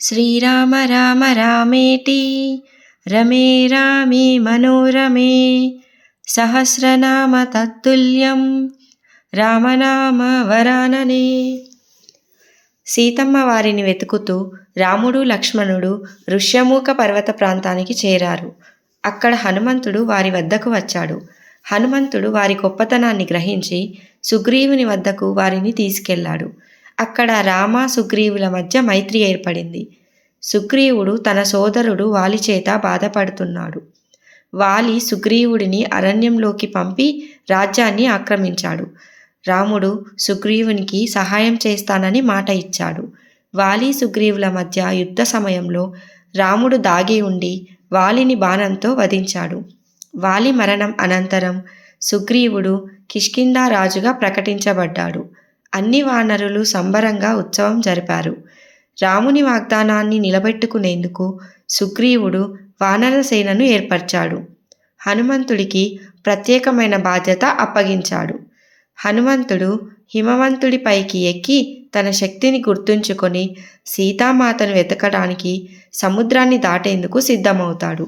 శ్రీరామ రామ రామేటి రమే రామే మనోరమే. సహస్రనామ తత్తుల్యం. రామనామ వరాననే. సీతమ్మ వారిని వెతుకుతూ రాముడు లక్ష్మణుడు ఋష్యమూక పర్వత ప్రాంతానికి చేరారు. అక్కడ హనుమంతుడు వారి వద్దకు వచ్చాడు. హనుమంతుడు వారి గొప్పతనాన్ని గ్రహించి సుగ్రీవుని వద్దకు వారిని తీసుకెళ్ళాడు. అక్కడ రామ సుగ్రీవుల మధ్య మైత్రి ఏర్పడింది. సుగ్రీవుడు తన సోదరుడు వాలి చేత బాధపడుతున్నాడు. వాలి సుగ్రీవుడిని అరణ్యంలోకి పంపి రాజ్యాన్ని ఆక్రమించాడు. రాముడు సుగ్రీవునికి సహాయం చేస్తానని మాట ఇచ్చాడు. వాలి సుగ్రీవుల మధ్య యుద్ధ సమయంలో రాముడు దాగి ఉండి వాలిని బాణంతో వధించాడు. వాలి మరణం అనంతరం సుగ్రీవుడు కిష్కిందా రాజుగా ప్రకటించబడ్డాడు. అన్ని వానరులు సంబరంగా ఉత్సవం జరిపారు. రాముని వాగ్దానాన్ని నిలబెట్టుకునేందుకు సుగ్రీవుడు వానర సేనను ఏర్పరిచాడు. హనుమంతుడికి ప్రత్యేకమైన బాధ్యత అప్పగించాడు. హనుమంతుడు హిమవంతుడి పైకి ఎక్కి తన శక్తిని గుర్తుంచుకొని సీతామాతను వెతకడానికి సముద్రాన్ని దాటేందుకు సిద్ధమవుతాడు.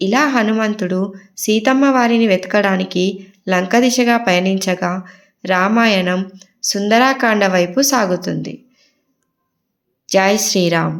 ఇలా హనుమంతుడు సీతమ్మ వారిని వెతకడానికి లంక దిశగా పయనించగా రామాయణం సుందరాకాండ వైపు సాగుతుంది. జై శ్రీరామ్.